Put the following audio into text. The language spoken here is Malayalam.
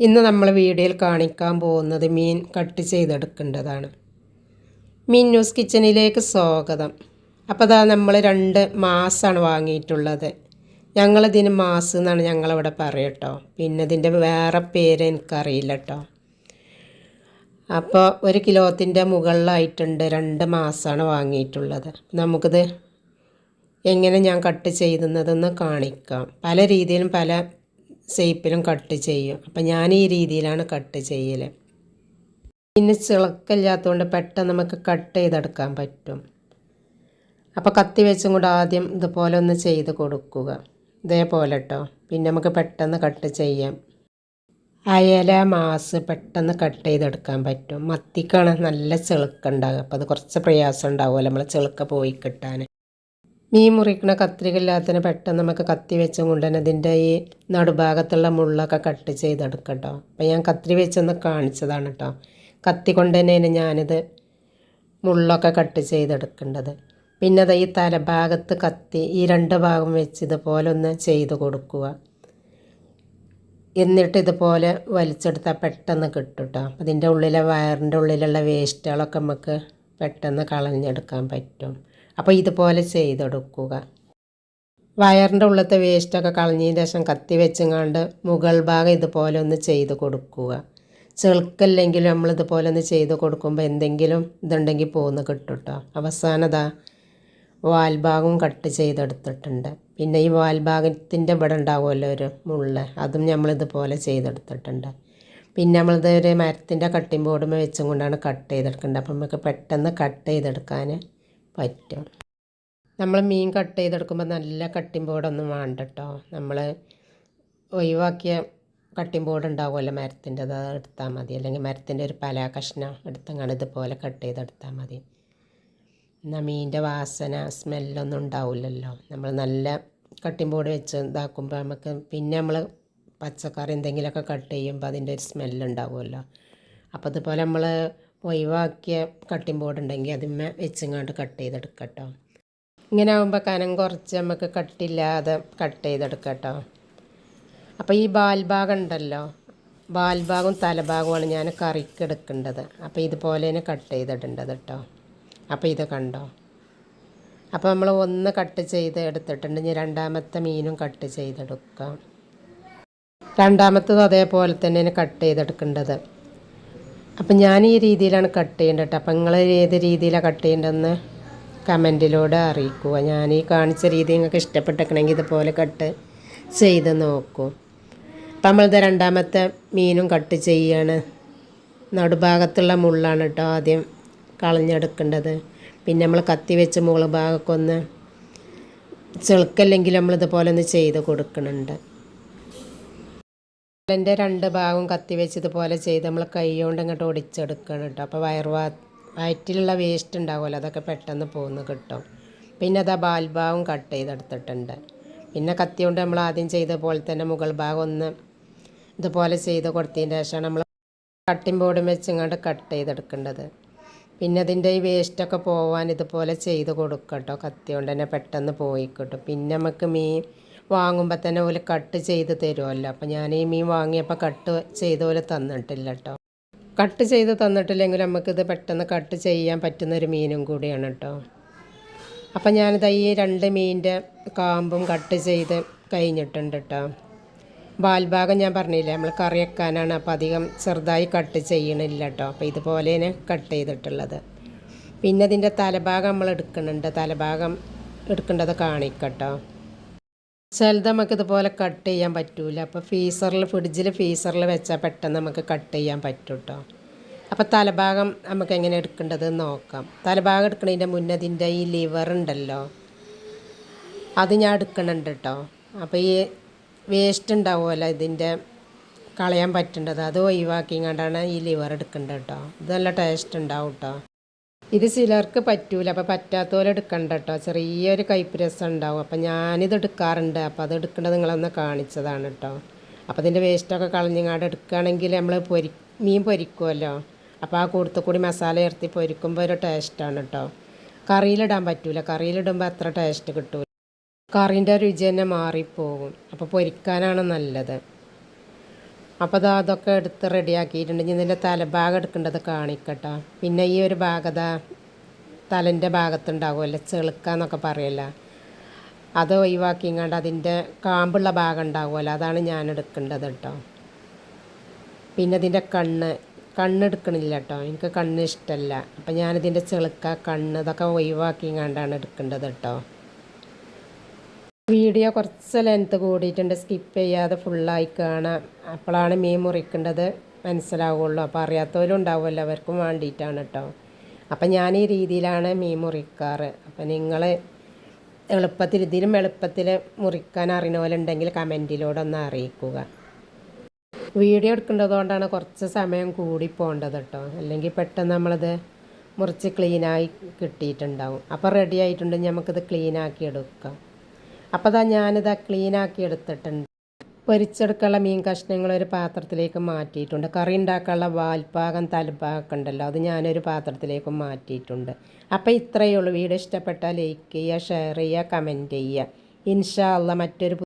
ഇന്ന് നമ്മൾ വീഡിയോയിൽ കാണിക്കാൻ പോകുന്നത് മീൻ കട്ട് ചെയ്തെടുക്കേണ്ടതാണ്. മീൻ ന്യൂസ് കിച്ചണിലേക്ക് സ്വാഗതം. അപ്പോൾ അതാ നമ്മൾ രണ്ട് മാസമാണ് വാങ്ങിയിട്ടുള്ളത്. ഞങ്ങളിതിന് മാസ് എന്നാണ് ഞങ്ങളിവിടെ പറയട്ടോ പിന്നെ ഇതിന്റെ വേറെ പേര് എനിക്കറിയില്ല കേട്ടോ. അപ്പോൾ ഒരു കിലോത്തിന്റെ മുകളിലായിട്ടുണ്ട് രണ്ട് മാസമാണ് വാങ്ങിയിട്ടുള്ളത്. നമുക്കിത് എങ്ങനെ ഞാൻ കട്ട് ചെയ്യുന്നതെന്ന് കാണിക്കാം. പല രീതിയിലും പല ഷേപ്പിലും കട്ട് ചെയ്യും. അപ്പം ഞാൻ ഈ രീതിയിലാണ് കട്ട് ചെയ്യൽ പിന്നെ ചിളക്കില്ലാത്തതുകൊണ്ട് പെട്ടെന്ന് നമുക്ക് കട്ട് ചെയ്തെടുക്കാൻ പറ്റും. അപ്പോൾ കത്തി വെച്ചും കൂടെ ആദ്യം ഇതുപോലെ ഒന്ന് ചെയ്ത് കൊടുക്കുക. ഇതേപോലെ കേട്ടോ പിന്നെ നമുക്ക് പെട്ടെന്ന് കട്ട് ചെയ്യാം. അയല മാസ് പെട്ടെന്ന് കട്ട് ചെയ്തെടുക്കാൻ പറ്റും. മത്തിക്കാണ് നല്ല ചെളുക്കുണ്ടാകുക അപ്പോൾ അത് കുറച്ച് പ്രയാസം ഉണ്ടാവുമല്ലോ നമ്മൾ ചെളുക്ക പോയി കിട്ടാൻ മീൻ മുറിക്കണ കത്രിക ഇല്ലാത്തതിന് പെട്ടെന്ന് നമുക്ക് കത്തി വെച്ചും കൊണ്ട് തന്നെ ഇതിന്റെ ഈ നടുഭാഗത്തുള്ള മുള്ളൊക്കെ കട്ട് ചെയ്തെടുക്കട്ടോ അപ്പം ഞാൻ കത്രി വെച്ചൊന്ന് കാണിച്ചതാണ് കേട്ടോ കത്തി കൊണ്ട് തന്നെയാണ് ഞാനിത് മുള്ളൊക്കെ കട്ട് ചെയ്തെടുക്കേണ്ടത്. പിന്നെ അത് ഈ തലഭാഗത്ത് കത്തി ഈ രണ്ട് ഭാഗം വെച്ച് ഇതുപോലെ ഒന്ന് ചെയ്ത് കൊടുക്കുക. എന്നിട്ട് ഇതുപോലെ വലിച്ചെടുത്താൽ പെട്ടെന്ന് കിട്ടും കേട്ടോ അപ്പം ഇതിന്റെ ഉള്ളിലെ വയറിന്റെ ഉള്ളിലുള്ള വേസ്റ്റുകളൊക്കെ നമുക്ക് പെട്ടെന്ന് കളഞ്ഞെടുക്കാൻ പറ്റും. അപ്പോൾ ഇതുപോലെ ചെയ്തെടുക്കുക. വയറിന്റെ ഉള്ളത്തെ വേസ്റ്റൊക്കെ കളഞ്ഞതിന് ശേഷം കത്തി വെച്ചങ്ങാണ്ട് മുകൾ ഭാഗം ഇതുപോലെ ഒന്ന് ചെയ്ത് കൊടുക്കുക. ചെളുക്കല്ലെങ്കിലും നമ്മൾ ഇതുപോലെ ഒന്ന് ചെയ്ത് കൊടുക്കുമ്പോൾ എന്തെങ്കിലും ഇതുണ്ടെങ്കിൽ പോന്ന് കിട്ടും കേട്ടോ അവസാനതാ വാൽഭാഗവും കട്ട് ചെയ്തെടുത്തിട്ടുണ്ട്. പിന്നെ ഈ വാൽഭാഗത്തിന്റെ ഇവിടെ ഉണ്ടാവുമല്ലോ ഒരു മുള്ള. അതും നമ്മളിതുപോലെ ചെയ്തെടുത്തിട്ടുണ്ട്. പിന്നെ നമ്മളിത് ഒരു മരത്തിന്റെ കട്ടിംഗ് ബോർഡുമേ വെച്ചും കൊണ്ടാണ് കട്ട് ചെയ്തെടുക്കേണ്ടത്. അപ്പം നമുക്ക് പെട്ടെന്ന് കട്ട് ചെയ്തെടുക്കാൻ പറ്റും. നമ്മൾ മീൻ കട്ട് ചെയ്തെടുക്കുമ്പോൾ നല്ല കട്ടിംഗ് ബോർഡൊന്നും വേണ്ട കേട്ടോ നമ്മൾ ഒഴിവാക്കിയ കട്ടിംഗ് ബോർഡ് ഉണ്ടാവുമല്ലോ മരത്തിന്റെ അത് എടുത്താൽ മതി. അല്ലെങ്കിൽ മരത്തിന്റെ ഒരു പല കഷ്ണം എടുത്തങ്ങാണ് ഇതുപോലെ കട്ട് ചെയ്തെടുത്താൽ മതി. എന്നാൽ മീനിന്റെ വാസന സ്മെല്ലൊന്നും ഉണ്ടാവില്ലല്ലോ. നമ്മൾ നല്ല കട്ടിംഗ് ബോർഡ് വെച്ച് ഇതാക്കുമ്പോൾ നമുക്ക് പിന്നെ നമ്മൾ പച്ചക്കറി എന്തെങ്കിലുമൊക്കെ കട്ട് ചെയ്യുമ്പോൾ അതിന്റെ ഒരു സ്മെല്ലുണ്ടാവുമല്ലോ അപ്പോൾ അതുപോലെ നമ്മൾ ഒഴിവാക്കിയ കട്ടിംഗ് ബോർഡ് ഉണ്ടെങ്കിൽ അതിന്മേ വെച്ചിങ്ങാണ്ട് കട്ട് ചെയ്തെടുക്കട്ടോ. ഇങ്ങനെ ആകുമ്പോൾ കനം കുറച്ച് നമുക്ക് കട്ടില്ലാതെ കട്ട് ചെയ്തെടുക്കട്ടോ. അപ്പോൾ ഈ ബാൽഭാഗം ഉണ്ടല്ലോ ബാൽഭാഗവും തലഭാഗവുമാണ് ഞാൻ കറിക്ക് എടുക്കേണ്ടത്. അപ്പോൾ ഇതുപോലെ തന്നെ കട്ട് ചെയ്തിടേണ്ടത് കേട്ടോ അപ്പോൾ ഇത് കണ്ടോ? അപ്പോൾ നമ്മൾ ഒന്ന് കട്ട് ചെയ്ത് എടുത്തിട്ടുണ്ട്. ഇനി രണ്ടാമത്തെ മീനും കട്ട് ചെയ്തെടുക്കാം. രണ്ടാമത്തത് അതേപോലെ തന്നെയാണ് കട്ട് ചെയ്തെടുക്കേണ്ടത്. അപ്പം ഞാൻ ഈ രീതിയിലാണ് കട്ട് ചെയ്യേണ്ടത് കേട്ടോ അപ്പം നിങ്ങൾ ഏത് രീതിയിലാണ് കട്ട് ചെയ്യേണ്ടതെന്ന് കമന്റിലൂടെ അറിയിക്കുക. ഞാൻ ഈ കാണിച്ച രീതി നിങ്ങൾക്ക് ഇഷ്ടപ്പെട്ടേക്കണമെങ്കിൽ ഇതുപോലെ കട്ട് ചെയ്ത് നോക്കൂ. അപ്പം നമ്മളിത് രണ്ടാമത്തെ മീനും കട്ട് ചെയ്യാണ്. നടുഭാഗത്തുള്ള മുള്ളാണ് കേട്ടോ ആദ്യം കളഞ്ഞെടുക്കേണ്ടത്. പിന്നെ നമ്മൾ കത്തി വെച്ച് മുകൾ ഭാഗമൊക്കെ ഒന്ന് ചെളുക്കല്ലെങ്കിൽ നമ്മളിതുപോലെ ഒന്ന് ചെയ്ത് കൊടുക്കുന്നുണ്ട് എന്റെ രണ്ട് ഭാഗവും കത്തി വെച്ചതുപോലെ ചെയ്ത് നമ്മൾ കൈ കൊണ്ട് ഇങ്ങോട്ട് ഒടിച്ചെടുക്കണം കേട്ടോ. അപ്പോൾ വയറുവാ വയറ്റിലുള്ള വേസ്റ്റ് ഉണ്ടാവുമല്ലോ അതൊക്കെ പെട്ടെന്ന് പോകുന്ന കിട്ടും. പിന്നെ അത് ആ ബാൽഭാഗം കട്ട് ചെയ്തെടുത്തിട്ടുണ്ട്. പിന്നെ കത്തി കൊണ്ട് നമ്മൾ ആദ്യം ചെയ്ത പോലെ തന്നെ മുകൾ ഭാഗം ഒന്ന് ഇതുപോലെ ചെയ്ത് കൊടുത്തതിന് ശേഷമാണ് നമ്മൾ കട്ടിംഗ് ബോർഡും വെച്ച് ഇങ്ങോട്ട് കട്ട് ചെയ്തെടുക്കേണ്ടത്. പിന്നെ അതിന്റെ ഈ വേസ്റ്റൊക്കെ പോവാൻ ഇതുപോലെ ചെയ്ത് കൊടുക്കട്ടോ കത്തി കൊണ്ട് തന്നെ പെട്ടെന്ന് പോയിക്കിട്ടും പിന്നെ നമുക്ക് മീൻ വാങ്ങുമ്പോൾ തന്നെ ഓൽ കട്ട് ചെയ്ത് തരുമല്ലോ അപ്പം ഞാൻ ഈ മീൻ വാങ്ങിയപ്പോൾ കട്ട് ചെയ്ത പോലെ തന്നിട്ടില്ല കേട്ടോ കട്ട് ചെയ്ത് തന്നിട്ടില്ലെങ്കിൽ നമുക്കിത് പെട്ടെന്ന് കട്ട് ചെയ്യാൻ പറ്റുന്ന ഒരു മീനും കൂടിയാണ് കേട്ടോ അപ്പം ഞാനിത് ഈ രണ്ട് മീനിന്റെ കാമ്പും കട്ട് ചെയ്ത് കഴിഞ്ഞിട്ടുണ്ട് കേട്ടോ ബാൽഭാഗം ഞാൻ പറഞ്ഞില്ലേ നമ്മൾ കറി വെക്കാനാണ് അപ്പോൾ അധികം ചെറുതായി കട്ട് ചെയ്യണില്ല കേട്ടോ അപ്പോൾ ഇതുപോലെയാണ് കട്ട് ചെയ്തിട്ടുള്ളത്. പിന്നെ ഇതിന്റെ തലഭാഗം നമ്മൾ എടുക്കുന്നുണ്ട്. തലഭാഗം എടുക്കേണ്ടത് കാണിക്കട്ടോ ചിലത് നമുക്ക് ഇതുപോലെ കട്ട് ചെയ്യാൻ പറ്റൂല. അപ്പോൾ ഫീസറിൽ ഫ്രിഡ്ജിൽ ഫീസറിൽ വെച്ചാൽ പെട്ടെന്ന് നമുക്ക് കട്ട് ചെയ്യാൻ പറ്റും കേട്ടോ അപ്പോൾ തലഭാഗം നമുക്ക് എങ്ങനെ എടുക്കേണ്ടത് നോക്കാം. തലഭാഗം എടുക്കുന്നതിന്റെ മുന്നേ അതിന്റെ ഈ ലിവർ ഉണ്ടല്ലോ. അത് ഞാൻ എടുക്കണുണ്ട് കേട്ടോ അപ്പോൾ ഈ വേസ്റ്റ് ഉണ്ടാവുമല്ലോ ഇതിന്റെ കളയാൻ പറ്റേണ്ടത്. അത് ഒഴിവാക്കിങ്ങാണ്ടാണ് ഈ ലിവർ എടുക്കേണ്ടത് കേട്ടോ ഇത് നല്ല ടേസ്റ്റ് ഉണ്ടാവും കേട്ടോ ഇത് ചിലർക്ക് പറ്റൂല. അപ്പോൾ പറ്റാത്തപോലെ എടുക്കണ്ട കേട്ടോ ചെറിയൊരു കൈപ്പ് രസം ഉണ്ടാവും. അപ്പം ഞാനിത് എടുക്കാറുണ്ട്. അപ്പോൾ അത് എടുക്കേണ്ടത് നിങ്ങളൊന്ന് കാണിച്ചതാണ് കേട്ടോ അപ്പോൾ ഇതിന്റെ വേസ്റ്റൊക്കെ കളഞ്ഞങ്ങാട് എടുക്കുകയാണെങ്കിൽ നമ്മൾ പൊരി മീൻ പൊരിക്കുമല്ലോ അപ്പോൾ ആ കൂടുത്ത കൂടി മസാല ചേർത്തി പൊരിക്കുമ്പോൾ ഒരു ടേസ്റ്റാണ് കേട്ടോ കറിയിലിടാൻ പറ്റൂല. കറിയിലിടുമ്പോൾ അത്ര ടേസ്റ്റ് കിട്ടൂല. കറീന്റെ രുചി തന്നെ മാറിപ്പോകും. അപ്പോൾ പൊരിക്കാനാണ് നല്ലത്. അപ്പോൾ അത് അതൊക്കെ എടുത്ത് റെഡിയാക്കിയിട്ടുണ്ട്. ഇനി ഇതിന്റെ തലഭാഗം എടുക്കേണ്ടത് കാണിക്കട്ടോ. പിന്നെ ഈ ഒരു ഭാഗത തലന്റെ ഭാഗത്തുണ്ടാകുമല്ലോ ചെളുക്ക എന്നൊക്കെ പറയല്ല. അത് ഒഴിവാക്കിങ്ങാണ്ട് അതിന്റെ കാമ്പുള്ള ഭാഗം ഉണ്ടാവുമല്ലോ അതാണ് ഞാൻ എടുക്കേണ്ടത് കേട്ടോ. പിന്നെ ഇതിന്റെ കണ്ണ് കണ്ണെടുക്കണില്ല കേട്ടോ. എനിക്ക് കണ്ണ് ഇഷ്ടമല്ല അപ്പം ഞാനിതിന്റെ ചെളുക്ക കണ്ണ് ഇതൊക്കെ ഒഴിവാക്കിങ്ങാണ്ടാണ് എടുക്കേണ്ടത് കേട്ടോ. വീഡിയോ കുറച്ച് ലെങ്ത്ത് കൂടിയിട്ടുണ്ട്. സ്കിപ്പ് ചെയ്യാതെ ഫുള്ളായി കാണാം. അപ്പോഴാണ് മീൻ മുറിക്കേണ്ടത് മനസ്സിലാവുള്ളൂ. അപ്പോൾ അറിയാത്തവരും ഉണ്ടാവുമല്ലോ അവർക്കും വേണ്ടിയിട്ടാണ് കേട്ടോ അപ്പം ഞാൻ ഈ രീതിയിലാണ് മീൻ മുറിക്കാറ്. അപ്പം നിങ്ങൾ എളുപ്പത്തിൽ ഇതിലും എളുപ്പത്തിൽ മുറിക്കാൻ ഉണ്ടെങ്കിൽ കമന്റിലൂടെ ഒന്ന് അറിയിക്കുക. വീഡിയോ എടുക്കേണ്ടതുകൊണ്ടാണ് കുറച്ച് സമയം കൂടി പോകേണ്ടത് കേട്ടോ അല്ലെങ്കിൽ പെട്ടെന്ന് നമ്മളത് മുറിച്ച് ക്ലീനായി കിട്ടിയിട്ടുണ്ടാവും. അപ്പോൾ റെഡി ആയിട്ടുണ്ടെങ്കിൽ നമുക്കിത് ക്ലീനാക്കി എടുക്കാം. അപ്പോൾ ഇതാ ഞാനിതാ ക്ലീനാക്കി എടുത്തിട്ടുണ്ട് പൊരിച്ചെടുക്കാനുള്ള മീൻ കഷ്ണങ്ങൾ ഒരു പാത്രത്തിലേക്ക് മാറ്റിയിട്ടുണ്ട്. കറി ഉണ്ടാക്കാനുള്ള വാൽപ്പാകം തലപ്പാകം ഉണ്ടല്ലോ അത് ഞാനൊരു പാത്രത്തിലേക്ക് മാറ്റിയിട്ടുണ്ട്. അപ്പോൾ ഇത്രയേ ഉള്ളൂ. വീഡിയോ ഇഷ്ടപ്പെട്ടാൽ ലൈക്ക് ചെയ്യുക ഷെയർ ചെയ്യുക കമന്റ് ചെയ്യുക. ഇൻഷാ അല്ല മറ്റൊരു